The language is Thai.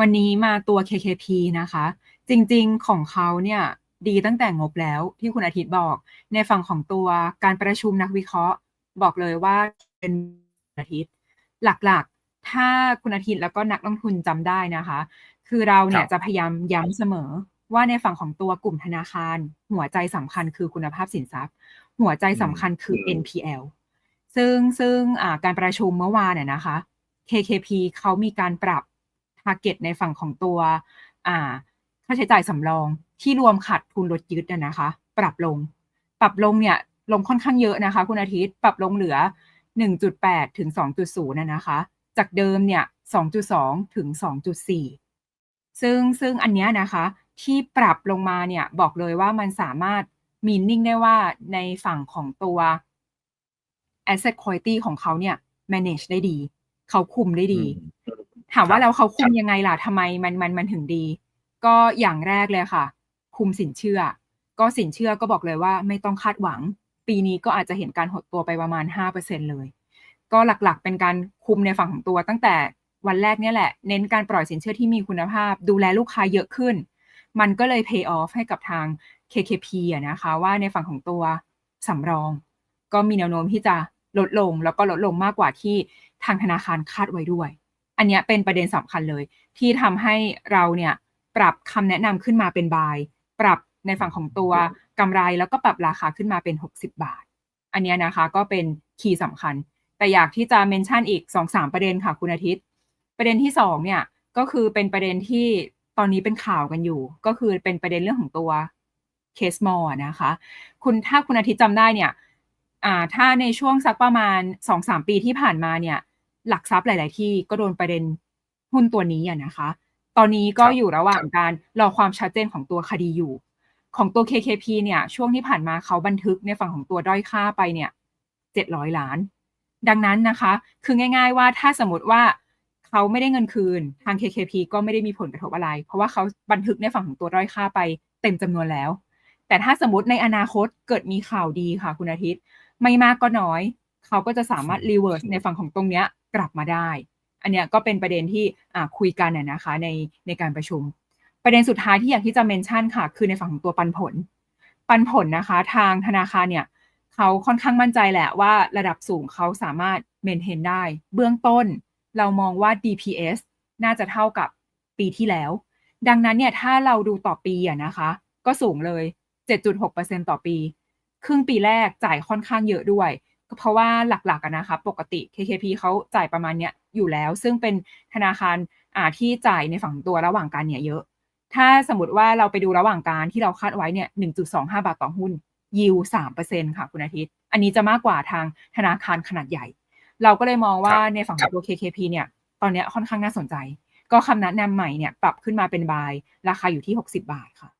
วันนี้มาตัว KKP นะคะ จริงๆของเขาเนี่ยดีตั้งแต่งบแล้วที่คุณอาทิตย์บอก ในฝั่งของตัวการประชุมนักวิเคราะห์ บอกเลยว่าเป็นอาทิตย์ หลักๆ ถ้าคุณอาทิตย์แล้วก็นักลงทุนจำได้นะคะ คือเราคเนี่รัยบจะพยายามย้ำเสมอว่าในฝั่งของตัวกลุ่มธนาคาร หัวใจสำคัญคือคุณภาพสินทรัพย์ หัวใจอืสำมคัญคือ NPL ซึ่งซึ่งอ่าการประชุมเมื่อวานอะนะคะ KKP เขามีการปรับ target ในฝั่งของตัวอ่าค่าใช้จ่ายสำรองที่รวมขาดทุนลดยึดนะคะ ปรับลง ปรับลงเนี่ยลงค่อนข้างเยอะนะคะ คุณอาทิตย์ปรับลงเหลือ 1.8 ถึง 2.0อะนะคะ จากเดิมเนี่ย 2.2 ถึง 2.4 ซึ่งซึ่งอันเนี้ยนะคะ ที่ปรับลงมาเนี่ยบอกเลยว่ามันสามารถ meaning ได้ว่าในฝั่งของตัว asset quality ของเขาเนี่ย manage ได้ดี เขาคุมได้ดี ถามคว่รัาบแล้วเขาคุครัมบยังไงล่ะทำไมมันมันมันถึงดี ก็อย่างแรกเลยค่ะ คุมสินเชื่อ ก็สินเชื่อก็บอกเลยว่าไม่ต้องคาดหวัง ปีนี้ก็อาจจะเห็นการหดตัวไปประมาณ 5%เลย ก็หลักๆเป็นการคุมในฝั่งของตัวตั้งแต่วันแรกเนี่ยแหละ เน้นการปล่อยสินเชื่อที่มีคุณภาพ ดูแลลูกค้าเยอะขึ้น มันก็เลย pay off ให้กับทาง KKP อะนะคะ ว่าในฝั่งของตัวสำรอง ก็มีแนวโน้มที่จะลดลงแล้วก็ลดลงมากกว่าที่ทางธนาคารคาดไว้ด้วย อันเนี้ยเป็นประเด็นสำคัญเลย ที่ทำให้เราเนี่ยปรับคำแนะนำขึ้นมาเป็น buy ปรับในฝั่งของตัวกำไรแล้วก็ปรับราคาขึ้นมาเป็น 60 บาท อันเนี้ยนะคะก็เป็นคีย์สำคัญ แต่อยากที่จะเมนชันอีก 2-3 ประเด็นค่ะคุณอาทิตย์ ประเด็นที่2เนี่ยก็คือเป็นประเด็นที่ตอนนี้เป็นข่าวกันอยู่ ก็คือเป็นประเด็นเรื่องของตัว Case Mall อะนะคะ คุณถ้าคุณอาทิตย์จำได้เนี่ยอ่าถ้าในช่วงสักประมาณ 2-3 ปีที่ผ่านมาเนี่ย หลักทรัพย์หลาย ๆ ที่ก็โดนประเด็นหุ้นตัวนี้อะนะคะ ตอนนี้คก็รับอยู่ระหว่างการรอความชัดเจนของตัวคดีอยู่ ของตัว KKP เนี่ย ช่วงที่ผ่านมาเขาบันทึกในฝั่งของตัวด้อยค่าไปเนี่ย700ล้าน ดังนั้นนะคะ คือง่าย ๆ ว่าถ้าสมมุติว่าเขาไม่ได้เงินคืนทาง KKP ก็ไม่ได้มีผลกระทบอะไร เพราะว่าเขาบันทึกในฝั่งของตัวด้อยค่าไปเต็มจำนวนแล้ว แต่ถ้าสมมุติในอนาคตเกิดมีข่าวดีค่ะคุณอาทิตย์ ไม่มากก็น้อย เขาก็จะสามารถ reverse ในฝั่งของตรงเนี้ยกลับมาได้ อันเนี้ยก็เป็นประเด็นที่อ่าคุยกันอะนะคะในในการประชุม ประเด็นสุดท้ายที่อยากที่จะเมนชั่นค่ะ คือในฝั่งของตัวปันผล ปันผลนะคะ ทางธนาคารเนี่ยเขาค่อนข้างมั่นใจแหละว่าระดับสูงเขาสามารถ maintain ได้ เบื้องต้นเรามองว่า DPS น่าจะเท่ากับปีที่แล้ว ดังนั้นเนี่ยถ้าเราดูต่อปีอะนะคะ ก็สูงเลย 7.6%ต่อปี ครึ่งปีแรกจ่ายค่อนข้างเยอะด้วย เพราะว่าหลักๆอะนะคะปกติ KKP เขาจ่ายประมาณเนี้ยอยู่แล้ว ซึ่งเป็นธนาคารอ่าที่จ่ายในฝั่งตัวระหว่างการเนี่ยเยอะ ถ้าสมมุติว่าเราไปดูระหว่างการที่เราคาดไว้เนี่ย1.25 บาทต่อหุ้น yield 3%ค่ะคุณอาทิตย์ อันนี้จะมากกว่าทางธนาคารขนาดใหญ่ เราก็เลยมองคว่ารับในฝั่งคขรัองบตัว KKP เนี่ยตอนเนี้ยค่อนข้างน่าสนใจ ก็คำแนะนำใหม่เนี่ยปรับขึ้นมาเป็น buy ราคาอยู่ที่ 60 บาทค่ะ